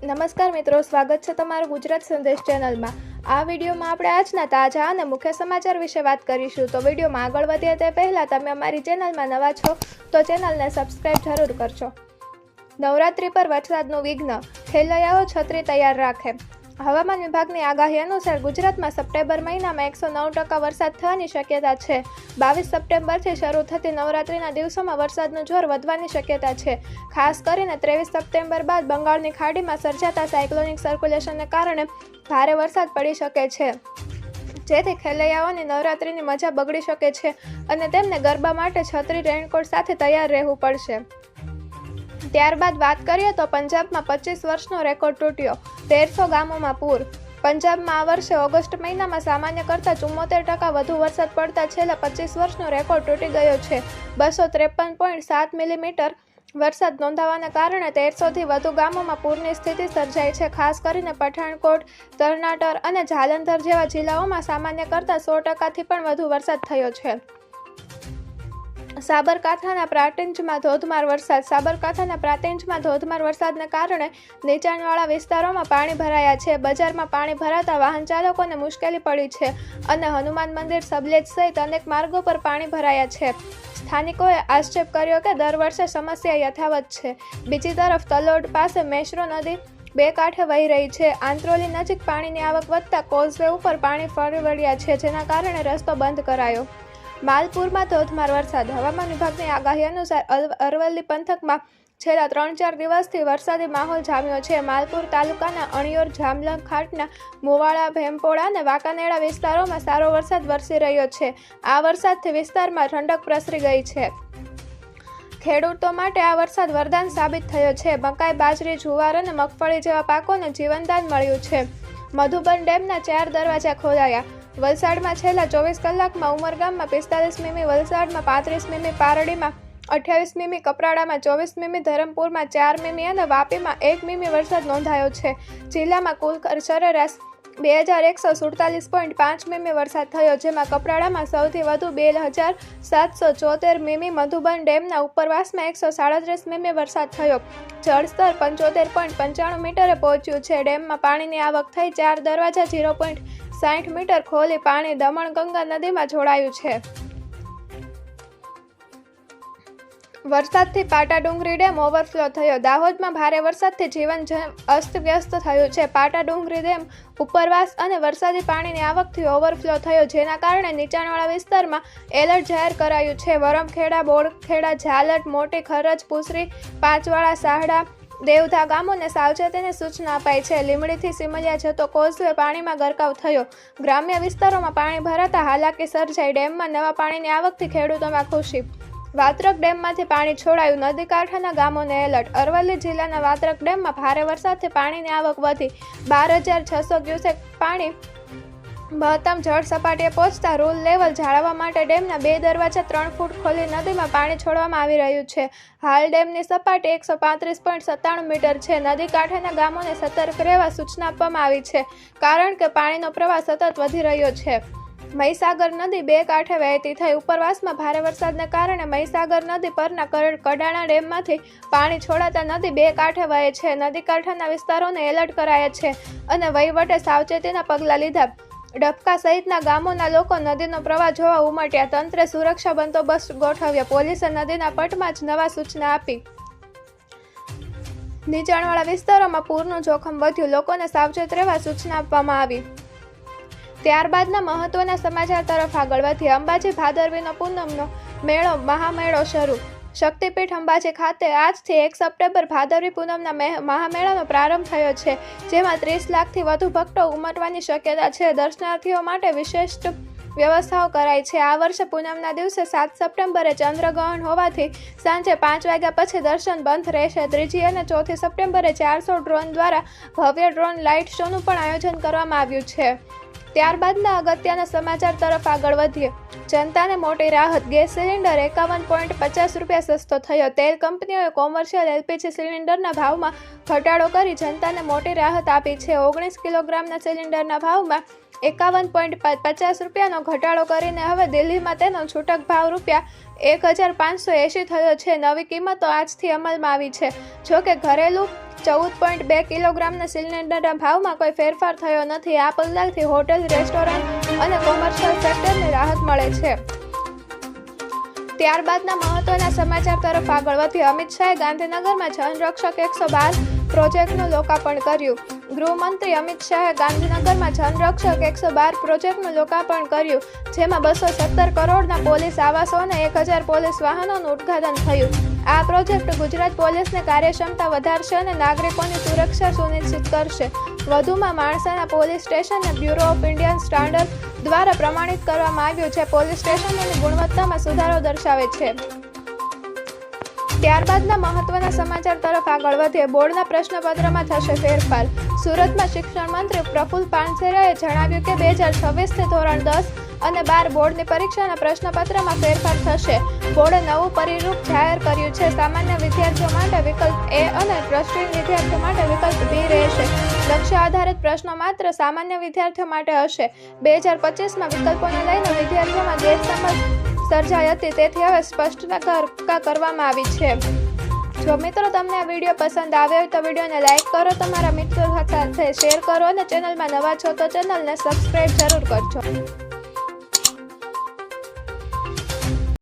નમસ્કાર મિત્રો, સ્વાગત છે તમારું ગુજરાત સંદેશ ચેનલમાં. આ વિડીયોમાં આપણે આજના તાજા અને મુખ્ય સમાચાર વિશે વાત કરીશું. તો વિડીયોમાં આગળ વધીએ તે પહેલાં તમે અમારી ચેનલમાં નવા છો, તો ચેનલને સબસ્ક્રાઈબ જરૂર કરજો. નવરાત્રિ પર વરસાદનું વિઘ્ન. ખેલૈયાઓ છત્રી તૈયાર રાખે. હવામાન વિભાગની આગાહી અનુસાર ગુજરાતમાં સપ્ટેમ્બર મહિનામાં એકસો નવ ટકા વરસાદ થવાની શક્યતા છે. બાવીસ સપ્ટેમ્બરથી શરૂ થતી નવરાત્રિના દિવસોમાં વરસાદનું જોર વધવાની શક્યતા છે. ખાસ કરીને ત્રેવીસ સપ્ટેમ્બર બાદ બંગાળની ખાડીમાં સર્જાતા સાયક્લોનિક સર્ક્યુલેશનને કારણે ભારે વરસાદ પડી શકે છે. જેથી ખેલૈયાઓની નવરાત્રિની મજા બગડી શકે છે અને તેમને ગરબા માટે છત્રી રેનકોટ સાથે તૈયાર રહેવું પડશે. ત્યારબાદ વાત કરીએ તો પંજાબમાં પચીસ વર્ષનો રેકોર્ડ તૂટ્યો. તેરસો ગામોમાં પૂર. પંજાબમાં આ વર્ષે ઓગસ્ટ મહિનામાં સામાન્ય કરતાં ચુમ્મોતેર ટકા વધુ વરસાદ પડતા છેલ્લા પચીસ વર્ષનો રેકોર્ડ તૂટી ગયો છે. બસો ત્રેપન પોઈન્ટ સાત મિલીમીટર વરસાદ નોંધાવાના કારણે તેરસોથી વધુ ગામોમાં પૂરની સ્થિતિ સર્જાઈ છે. ખાસ કરીને પઠાણકોટ તરનાટર અને જાલંધર જેવા જિલ્લાઓમાં સામાન્ય કરતાં સો ટકાથી પણ વધુ વરસાદ થયો છે. સાબરકાંઠાના પ્રાટેન્જમાં ધોધમાર વરસાદ. સાબરકાંઠાના પ્રાટેન્જમાં ધોધમાર વરસાદને કારણે નીચાણવાળા વિસ્તારોમાં પાણી ભરાયા છે. બજારમાં પાણી ભરાતા વાહન ચાલકોને મુશ્કેલી પડી છે અને હનુમાન મંદિર, સબલેજ સહિત અનેક માર્ગો પર પાણી ભરાયા છે. સ્થાનિકોએ આક્ષેપ કર્યો કે દર વર્ષે સમસ્યા યથાવત છે. બીજી તરફ, તલોડ પાસે મેશ્રો નદી બે કાંઠે વહી રહી છે. આંત્રોલી નજીક પાણીની આવક વધતા કોઝવે ઉપર પાણી ફરી વળ્યા છે, જેના કારણે રસ્તો બંધ કરાયો. માલપુરમાં ધોધમાર વરસાદ હવામાન વિભાગની આગાહી અનુસાર અરવલ્લી પંથકમાં છેલ્લા ત્રણ ચાર દિવસથી વરસાદી માહોલ જામ્યો છે. માલપુર તાલુકાના અણિયોર જામલંગ ખાટના મોવાળા ભેમપોળા અને વાંકાનેડા વિસ્તારોમાં સારો વરસાદ વરસી રહ્યો છે. આ વરસાદથી વિસ્તારમાં ઠંડક પ્રસરી ગઈ છે. ખેડૂતો માટે આ વરસાદ વરદાન સાબિત થયો છે. મકાઈ, બાજરી, જુવાર અને મગફળી જેવા પાકોને જીવનદાન મળ્યું છે. મધુબન ડેમના ચાર દરવાજા ખોલાયા વલસાડમાં છેલ્લા ચોવીસ કલાકમાં ઉમરગામમાં પિસ્તાલીસ મીમી, વલસાડમાં પાંત્રીસ મીમી, પારડીમાં અઠ્યાવીસ મીમી, કપરાડામાં ચોવીસ મીમી, ધરમપુરમાં ચાર મીમી અને વાપીમાં એક મીમી વરસાદ નોંધાયો છે. જિલ્લામાં કુલ સરેરાશ બે હજાર એકસો સુડતાલીસ પોઈન્ટ પાંચ મીમી વરસાદ થયો, જેમાં કપરાડામાં સૌથી વધુ બે હજાર સાતસો ચોતેર મીમી મધુબન ડેમના ઉપરવાસમાં એકસો સાડત્રીસ મીમી વરસાદ થયો. જળસ્તર પંચોતેર પોઈન્ટ પંચાણું મીટરે પહોંચ્યું છે. ડેમમાં પાણીની આવક થઈ ચાર દરવાજા ઝીરો પોઈન્ટ સાઠ મીટર ખોલી પાણી દમણગંગા નદીમાં જોડાયું છે. વરસાદથી પાટા ડુંગરી ડેમ ઓવરફ્લો થયો. દાહોદમાં ભારે વરસાદથી જીવન અસ્તવ્યસ્ત થયું છે. પાટા ડુંગરી ડેમ ઉપરવાસ અને વરસાદી પાણીની આવકથી ઓવરફ્લો થયો, જેના કારણે નીચાણવાળા વિસ્તારમાં એલર્ટ જાહેર કરાયું છે. વરમખેડા બોળખેડા ઝાલટ, મોટી ખરજ, પુસરી પાંચવાળા સાહડા દેવધા ગામોને સાવચેતીની સૂચના અપાઈ છે. લીમડીથી સિમલિયા જતો કોઝવે પાણીમાં ગરકાવ થયો. ગ્રામ્ય વિસ્તારોમાં પાણી ભરાતા હાલાકી સર્જાઈ. ડેમમાં નવા પાણીની આવકથી ખેડૂતોમાં ખુશી. વાત્રક ડેમમાંથી પાણી છોડાયું. નદી કાંઠાના ગામોને એલર્ટ. અરવલ્લી જિલ્લાના વાત્રક ડેમમાં ભારે વરસાદથી પાણીની આવક વધી. બાર હજાર છસો ક્યુસેક પાણી મહત્તમ જળ સપાટીએ પહોંચતા રૂલ લેવલ જાળવવા માટે ડેમના બે દરવાજા ત્રણ ફૂટ ખોલી નદીમાં પાણી છોડવામાં આવી રહ્યું છે. હાલ ડેમની સપાટી એકસો પાંત્રીસ પોઈન્ટ સત્તાણું મીટર છે. નદી કાંઠાના ગામોને સતર્ક રહેવા સૂચના આપવામાં આવી છે, કારણ કે પાણીનો પ્રવાહ સતત વધી રહ્યો છે. મહીસાગર નદી બે કાંઠે વહેતી થઈ. ઉપરવાસમાં ભારે વરસાદને કારણે મહીસાગર નદી પરના કડાણા ડેમમાંથી પાણી છોડાતા નદી બે કાંઠે વહે છે. નદી કાંઠાના વિસ્તારોને એલર્ટ કરાયા છે અને વહીવટે સાવચેતીના પગલાં લીધા. ડબકા સહિતના ગામોના લોકો નદીનો પ્રવાહ જોવા ઉમટ્યા. તંત્રે સુરક્ષા બંદોબસ્ત ગોઠવ્યો. પોલીસે નદીના પટમાં જ નવા સૂચના આપી. નીચાણવાળા વિસ્તારોમાં પૂરનું જોખમ વધ્યું. લોકોને સાવચેત રહેવા સૂચના આપવામાં આવી. ત્યારબાદના મહત્વના સમાચાર તરફ આગળ વધીએ. અંબાજી ભાદરવીનો પૂનમનો મેળો, મહામેળો શરૂ શક્તિપીઠ અંબાજી ખાતે આજથી એક સપ્ટેમ્બર ભાદરવી પૂનમના મેહ- મહામેળાનો પ્રારંભ થયો છે, જેમાં ત્રીસ લાખથી વધુ ભક્તો ઉમટવાની શક્યતા છે. દર્શનાર્થીઓ માટે વિશિષ્ટ વ્યવસ્થાઓ કરાઈ છે. આ વર્ષે પૂનમના દિવસે સાત સપ્ટેમ્બરે ચંદ્રગ્રહણ હોવાથી સાંજે પાંચ વાગ્યા પછી દર્શન બંધ રહેશે. ત્રીજી અને ચોથી સપ્ટેમ્બરે ચારસો ડ્રોન દ્વારા ભવ્ય ડ્રોન લાઇટ શોનું પણ આયોજન કરવામાં આવ્યું છે. ત્યારબાદના અગત્યના સમાચાર તરફ આગળ વધીએ. જનતાને મોટી રાહત, ગેસ સિલિન્ડર એકાવન પોઈન્ટ પચાસ રૂપિયા સસ્તો થયો. તેલ કંપનીઓએ કોમર્શિયલ એલપીજી સિલિન્ડરના ભાવમાં ઘટાડો કરી જનતાને મોટી રાહત આપી છે. ઓગણીસ કિલોગ્રામના સિલિન્ડરના ભાવમાં એકાવન પોઈન્ટ પચાસ રૂપિયાનો ઘટાડો કરીને હવે દિલ્હીમાં તેનો છૂટક ભાવ રૂપિયા એક હજાર પાંચસો એંશી થયો છે. નવી કિંમતો આજથી અમલમાં આવી છે. જોકે ઘરેલું ચૌદ પોઈન્ટ બે કિલોગ્રામના સિલિન્ડરના ભાવમાં કોઈ ફેરફાર થયો નથી. આ પગલાંથી હોટેલ, રેસ્ટોરન્ટ અને કોમર્શિયલ સેક્ટરને રાહત મળે છે. ત્યારબાદના મહત્વના સમાચાર તરફ આગળ વધી અમિત શાહે ગાંધીનગરમાં જનરક્ષક એકસો બાર પ્રોજેક્ટનું લોકાર્પણ કર્યું. ગૃહમંત્રી અમિત શાહે ગાંધીનગરમાં જનરક્ષક એકસો બાર પ્રોજેક્ટનું લોકાર્પણ કર્યું, જેમાં બસો સત્તર કરોડના પોલીસ આવાસો અને એક હજાર પોલીસ વાહનોનું ઉદ્ઘાટન થયું. આ પ્રોજેક્ટ ગુજરાત પોલીસને કાર્યક્ષમતા વધારશે અને નાગરિકોની સુરક્ષા સુનિશ્ચિત કરશે. વધુમાં માણસાના પોલીસ સ્ટેશનને બ્યુરો ઓફ ઇન્ડિયન સ્ટાન્ડર્ડ દ્વારા પ્રમાણિત કરવામાં આવ્યું છે. પોલીસ સ્ટેશનોની ગુણવત્તામાં સુધારો દર્શાવે છે. ત્યારબાદના મહત્વના સમાચાર તરફ આગળ વધીએ. બોર્ડના પ્રશ્નપત્રમાં થશે ફેરફાર. સુરતમાં શિક્ષણ મંત્રી પ્રફુલ પાનસેરાએ જણાવ્યું કે બે હજાર છવ્વીસથી ધોરણ દસ અને બાર બોર્ડની પરીક્ષાના પ્રશ્નપત્રમાં ફેરફાર થશે. બોર્ડે નવું પરિરૂપ જાહેર કર્યું છે. સામાન્ય વિદ્યાર્થીઓ માટે વિકલ્પ એ અને ટ્રસ્ટિંગ વિદ્યાર્થીઓ માટે વિકલ્પ બી રહેશે. લક્ષ્ય આધારિત પ્રશ્નો માત્ર સામાન્ય વિદ્યાર્થીઓ માટે હશે. બે હજાર પચીસમાં વિકલ્પોને લઈને વિદ્યાર્થીઓમાં ગેરસમજ સર્જાઈ હતી. તેથી હવે સ્પષ્ટતા કરવામાં આવી છે. જો મિત્રો તમને આ વીડિયો પસંદ આવ્યો હોય તો વિડીયોને લાઇક કરો, તમારા મિત્રો સાથે શેર કરો અને ચેનલમાં નવા છો તો ચેનલને સબસ્ક્રાઈબ જરૂર કરજો.